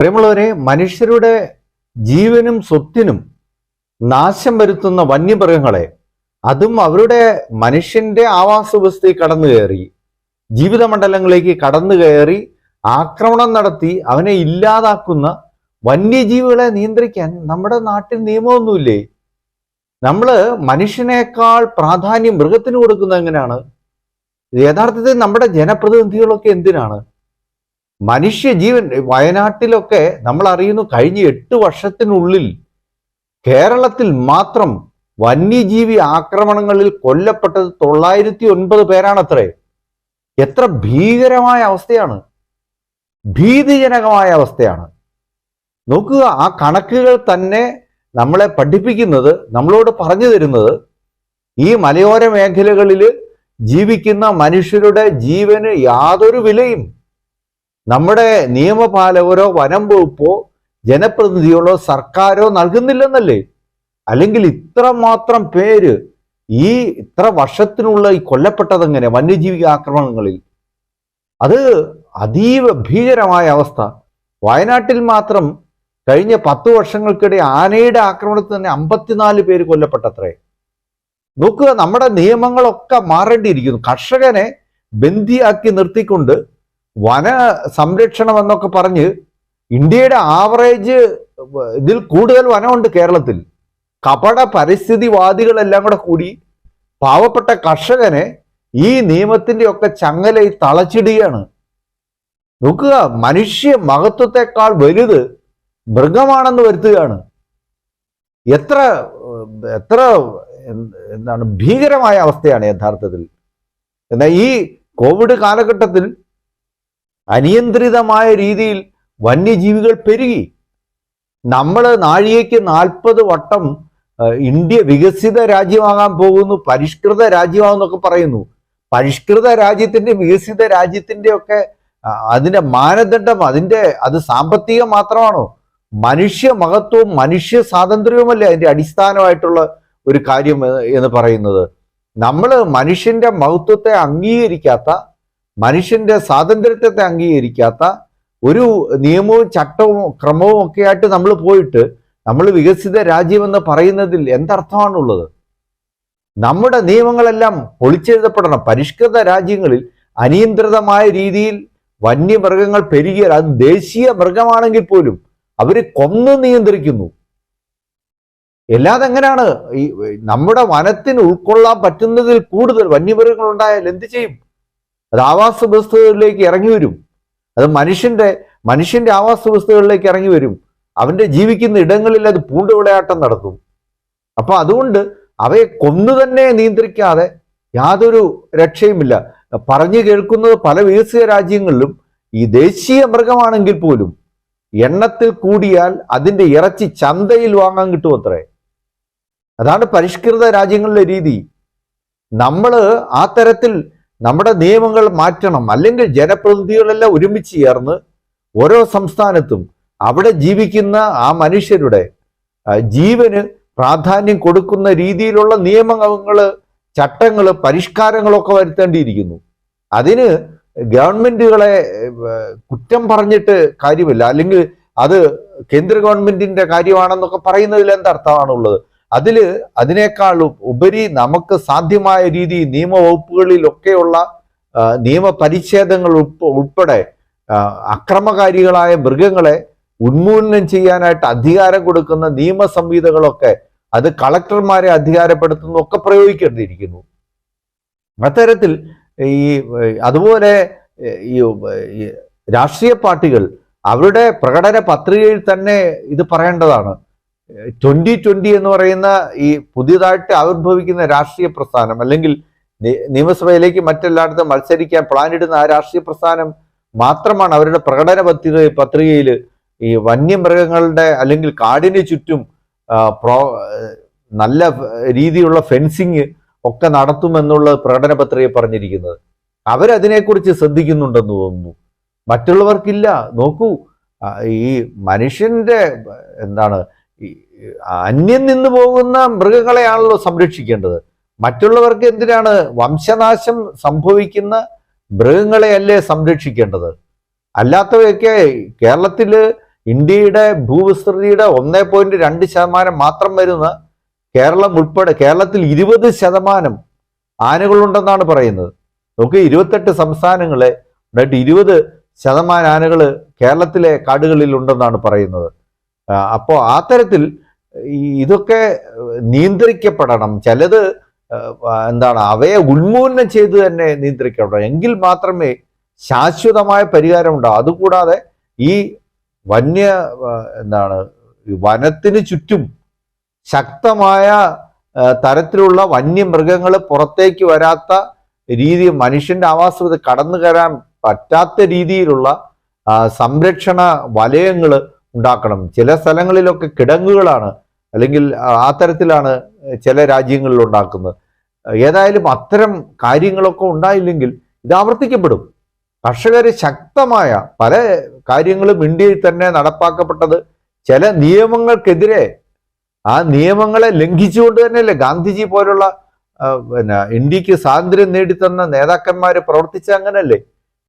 പ്രിയമുള്ളവരെ മനുഷ്യരുടെ ജീവനും സ്വത്തിനും നാശം വരുത്തുന്ന വന്യമൃഗങ്ങളെ അതും അവരുടെ മനുഷ്യന്റെ ആവാസ വ്യവസ്ഥയിൽ കടന്നു കയറി ജീവിതമണ്ഡലങ്ങളിലേക്ക് കടന്നു കയറി ആക്രമണം നടത്തി അവനെ ഇല്ലാതാക്കുന്ന വന്യജീവികളെ നിയന്ത്രിക്കാൻ നമ്മുടെ നാട്ടിൽ നിയമമൊന്നുമില്ലേ? നമ്മൾ മനുഷ്യനേക്കാൾ പ്രാധാന്യം മൃഗത്തിന് കൊടുക്കുന്നത് എങ്ങനെയാണ്? യഥാർത്ഥത്തിൽ നമ്മുടെ ജനപ്രതിനിധികളൊക്കെ എന്തിനാണ്? മനുഷ്യ ജീവൻ വയനാട്ടിലൊക്കെ നമ്മൾ അറിയുന്നു കഴിഞ്ഞ എട്ട് വർഷത്തിനുള്ളിൽ കേരളത്തിൽ മാത്രം വന്യജീവി ആക്രമണങ്ങളിൽ കൊല്ലപ്പെട്ടത് തൊള്ളായിരത്തി ഒൻപത് പേരാണത്രേ. എത്ര ഭീകരമായ അവസ്ഥയാണ്. ഭീതിജനകമായ അവസ്ഥയാണ്. നോക്കുക ആ കണക്കുകൾ തന്നെ നമ്മളെ പഠിപ്പിക്കുന്നത് നമ്മളോട് പറഞ്ഞു തരുന്നത് ഈ മലയോര മേഖലകളിൽ ജീവിക്കുന്ന മനുഷ്യരുടെ ജീവന് യാതൊരു വിലയും നമ്മുടെ നിയമപാലകരോ വനം വകുപ്പോ ജനപ്രതിനിധികളോ സർക്കാരോ നൽകുന്നില്ലെന്നല്ലേ? അല്ലെങ്കിൽ ഇത്ര മാത്രം പേര് ഈ ഇത്ര വർഷത്തിനുള്ള ഈ കൊല്ലപ്പെട്ടതെങ്ങനെ വന്യജീവി ആക്രമണങ്ങളിൽ? അത് അതീവ ഭീകരമായ അവസ്ഥ. വയനാട്ടിൽ മാത്രം കഴിഞ്ഞ പത്ത് വർഷങ്ങൾക്കിടെ ആനയുടെ ആക്രമണത്തിൽ തന്നെ അമ്പത്തിനാല് പേര് കൊല്ലപ്പെട്ടത്രേ. നോക്കുക നമ്മുടെ നിയമങ്ങളൊക്കെ മാറേണ്ടിയിരിക്കുന്നു. കർഷകനെ ബന്ധിയാക്കി നിർത്തിക്കൊണ്ട് വന സംരക്ഷണം എന്നൊക്കെ പറഞ്ഞ് ഇന്ത്യയുടെ ആവറേജ് ഇതിൽ കൂടുതൽ വനമുണ്ട് കേരളത്തിൽ. കപട പരിസ്ഥിതിവാദികളെല്ലാം കൂടെ കൂടി പാവപ്പെട്ട കർഷകനെ ഈ നിയമത്തിന്റെ ഒക്കെ ചങ്ങലയിൽ തളച്ചിടുകയാണ്. നോക്കുക മനുഷ്യ മഹത്വത്തെക്കാൾ വലുത് മൃഗമാണെന്ന് വരുത്തുകയാണ്. എത്ര എത്ര എന്താണ് ഭീകരമായ അവസ്ഥയാണ് യഥാർത്ഥത്തിൽ. എന്നാൽ ഈ കോവിഡ് കാലഘട്ടത്തിൽ അനിയന്ത്രിതമായ രീതിയിൽ വന്യജീവികൾ പെരുകി. നമ്മൾ നാഴികയ്ക്ക് നാൽപ്പത് വട്ടം ഇന്ത്യ വികസിത രാജ്യമാകാൻ പോകുന്നു പരിഷ്കൃത രാജ്യമാകുന്നൊക്കെ പറയുന്നു. പരിഷ്കൃത രാജ്യത്തിന്റെ വികസിത രാജ്യത്തിന്റെ ഒക്കെ അതിന്റെ മാനദണ്ഡം അതിന്റെ അത് സാമ്പത്തികം മാത്രമാണോ? മനുഷ്യ മഹത്വവും മനുഷ്യ സ്വാതന്ത്ര്യവുമല്ലേ അതിന്റെ അടിസ്ഥാനമായിട്ടുള്ള ഒരു കാര്യം എന്ന് പറയുന്നത്? നമ്മൾ മനുഷ്യന്റെ മഹത്വത്തെ അംഗീകരിക്കാത്ത മനുഷ്യന്റെ സ്വാതന്ത്ര്യത്തെ അംഗീകരിക്കാത്ത ഒരു നിയമവും ചട്ടവും ക്രമവും ഒക്കെ ആയിട്ട് നമ്മൾ പോയിട്ട് നമ്മൾ വികസിത രാജ്യമെന്ന് പറയുന്നതിൽ എന്തർത്ഥമാണുള്ളത്? നമ്മുടെ നിയമങ്ങളെല്ലാം പൊളിച്ചെഴുതപ്പെടണം. പരിഷ്കൃത രാജ്യങ്ങളിൽ അനിയന്ത്രിതമായ രീതിയിൽ വന്യമൃഗങ്ങൾ പെരുകിയാൽ അത് ദേശീയ മൃഗമാണെങ്കിൽ പോലും അവർ കൊന്നു നിയന്ത്രിക്കുന്നു. എല്ലാതെങ്ങനെയാണ് ഈ നമ്മുടെ വനത്തിന് ഉൾക്കൊള്ളാൻ പറ്റുന്നതിൽ കൂടുതൽ വന്യമൃഗങ്ങൾ ഉണ്ടായാൽ എന്ത് ചെയ്യും? അത് ആവാസ വ്യവസ്ഥകളിലേക്ക് ഇറങ്ങി വരും. അത് മനുഷ്യന്റെ മനുഷ്യന്റെ ആവാസ വ്യവസ്ഥകളിലേക്ക് ഇറങ്ങി വരും. അവന്റെ ജീവിക്കുന്ന ഇടങ്ങളിൽ അത് പൂണ്ട് വിളയാട്ടം നടത്തും. അപ്പൊ അതുകൊണ്ട് അവയെ കൊന്നു തന്നെ നിയന്ത്രിക്കാതെ യാതൊരു രക്ഷയുമില്ല. പറഞ്ഞു കേൾക്കുന്നത് പല വികസിത രാജ്യങ്ങളിലും ഈ ദേശീയ മൃഗമാണെങ്കിൽ പോലും എണ്ണത്തിൽ കൂടിയാൽ അതിന്റെ ഇറച്ചി ചന്തയിൽ വാങ്ങാൻ കിട്ടും അത്രേ അതാണ് പരിഷ്കൃത രാജ്യങ്ങളിലെ രീതി. നമ്മൾ ആ തരത്തിൽ നമ്മുടെ നിയമങ്ങൾ മാറ്റണം. അല്ലെങ്കിൽ ജനപ്രതിനിധികളെല്ലാം ഒരുമിച്ച് ചേർന്ന് ഓരോ സംസ്ഥാനത്തും അവിടെ ജീവിക്കുന്ന ആ മനുഷ്യരുടെ ജീവന് പ്രാധാന്യം കൊടുക്കുന്ന രീതിയിലുള്ള നിയമങ്ങൾ ചട്ടങ്ങൾ പരിഷ്കാരങ്ങളൊക്കെ വരുത്തേണ്ടിയിരിക്കുന്നു. അതിന് ഗവൺമെന്റുകളെ കുറ്റം പറഞ്ഞിട്ട് കാര്യമില്ല. അല്ലെങ്കിൽ അത് കേന്ദ്ര ഗവൺമെന്റിന്റെ കാര്യമാണെന്നൊക്കെ പറയുന്നതിൽ എന്തർത്ഥമാണുള്ളത് അതിൽ അതിനേക്കാൾ ഉപരി നമുക്ക് സാധ്യമായ രീതി നിയമവകുപ്പുകളിലൊക്കെയുള്ള നിയമപരിച്ഛേദങ്ങൾ ഉൾപ്പെടെ അക്രമകാരികളായ മൃഗങ്ങളെ ഉന്മൂലനം ചെയ്യാനായിട്ട് അധികാരം കൊടുക്കുന്ന നിയമ സംഹിതകളൊക്കെ അത് കളക്ടർമാരെ അധികാരപ്പെടുത്തുന്ന ഒക്കെ പ്രയോഗിക്കേണ്ടിയിരിക്കുന്നു. അത്തരത്തിൽ ഈ അതുപോലെ ഈ രാഷ്ട്രീയ പാർട്ടികൾ അവരുടെ പ്രകടന പത്രികയിൽ തന്നെ ഇത് പറയേണ്ടതാണ്. ട്വന്റി ട്വന്റി എന്ന് പറയുന്ന ഈ പുതിയതായിട്ട് ആവിർഭവിക്കുന്ന രാഷ്ട്രീയ പ്രസ്ഥാനം അല്ലെങ്കിൽ നിയമസഭയിലേക്ക് മറ്റെല്ലായിടത്തും മത്സരിക്കാൻ പ്ലാൻ പ്ലാനിടുന്ന ആ രാഷ്ട്രീയ പ്രസ്ഥാനം മാത്രമാണ് അവരുടെ പ്രകടന പത്രിക പത്രികയിൽ ഈ വന്യമൃഗങ്ങളുടെ അല്ലെങ്കിൽ കാടിന് ചുറ്റും പ്രോ നല്ല രീതിയിലുള്ള ഫെൻസിങ് ഒക്കെ നടത്തുമെന്നുള്ള പ്രകടന പത്രിക പറഞ്ഞിരിക്കുന്നത്. അവരതിനെക്കുറിച്ച് ശ്രദ്ധിക്കുന്നുണ്ടെന്ന് തോന്നുന്നു. മറ്റുള്ളവർക്കില്ല. നോക്കൂ ഈ മനുഷ്യന്റെ എന്താണ് അന്യം നിന്ന് പോകുന്ന മൃഗങ്ങളെയാണല്ലോ സംരക്ഷിക്കേണ്ടത്. മറ്റുള്ളവർക്ക് എന്തിനാണ് വംശനാശം സംഭവിക്കുന്ന മൃഗങ്ങളെയല്ലേ സംരക്ഷിക്കേണ്ടത്? അല്ലാത്തവയൊക്കെ കേരളത്തിൽ ഇന്ത്യയുടെ ഭൂവിസ്തൃതിയുടെ ഒന്നേ പോയിന്റ് രണ്ട് ശതമാനം മാത്രം വരുന്ന കേരളം ഉൾപ്പെടെ കേരളത്തിൽ ഇരുപത് ശതമാനം ആനകളുണ്ടെന്നാണ് പറയുന്നത്. നമുക്ക് ഇരുപത്തെട്ട് സംസ്ഥാനങ്ങളെ ഉണ്ടായിട്ട് ഇരുപത് ശതമാനം ആനകൾ കേരളത്തിലെ കാടുകളിൽ ഉണ്ടെന്നാണ് പറയുന്നത്. ആ, അപ്പോ ആ തരത്തിൽ ഇതൊക്കെ നിയന്ത്രിക്കപ്പെടണം. ചിലത് എന്താണ് അവയെ ഉന്മൂലനം ചെയ്ത് തന്നെ നിയന്ത്രിക്കപ്പെടണം. എങ്കിൽ മാത്രമേ ശാശ്വതമായ പരിഹാരം ഉണ്ടാവും. അതുകൂടാതെ ഈ വന്യ എന്താണ് വനത്തിന് ചുറ്റും ശക്തമായ തരത്തിലുള്ള വന്യമൃഗങ്ങൾ പുറത്തേക്ക് വരാത്ത രീതി മനുഷ്യന്റെ ആവാസത്തിൽ കടന്നു കയറാൻ പറ്റാത്ത രീതിയിലുള്ള സംരക്ഷണ വലയങ്ങൾ ഉണ്ടാക്കണം. ചില സ്ഥലങ്ങളിലൊക്കെ കിടങ്ങുകളാണ് അല്ലെങ്കിൽ ആ, തരത്തിലാണ് ചില രാജ്യങ്ങളിൽ ഉണ്ടാക്കുന്നത്. ഏതായാലും അത്തരം കാര്യങ്ങളൊക്കെ ഉണ്ടായില്ലെങ്കിൽ ഇത് ആവർത്തിക്കപ്പെടും. കർഷകർ ശക്തമായ പല കാര്യങ്ങളും ഇന്ത്യയിൽ തന്നെ നടപ്പാക്കപ്പെട്ടത് ചില നിയമങ്ങൾക്കെതിരെ. ആ നിയമങ്ങളെ ലംഘിച്ചുകൊണ്ട് തന്നെയല്ലേ ഗാന്ധിജി പോലുള്ള പിന്നെ ഇന്ത്യയ്ക്ക് സ്വാതന്ത്ര്യം നേടിത്തന്ന നേതാക്കന്മാർ പ്രവർത്തിച്ച അങ്ങനല്ലേ?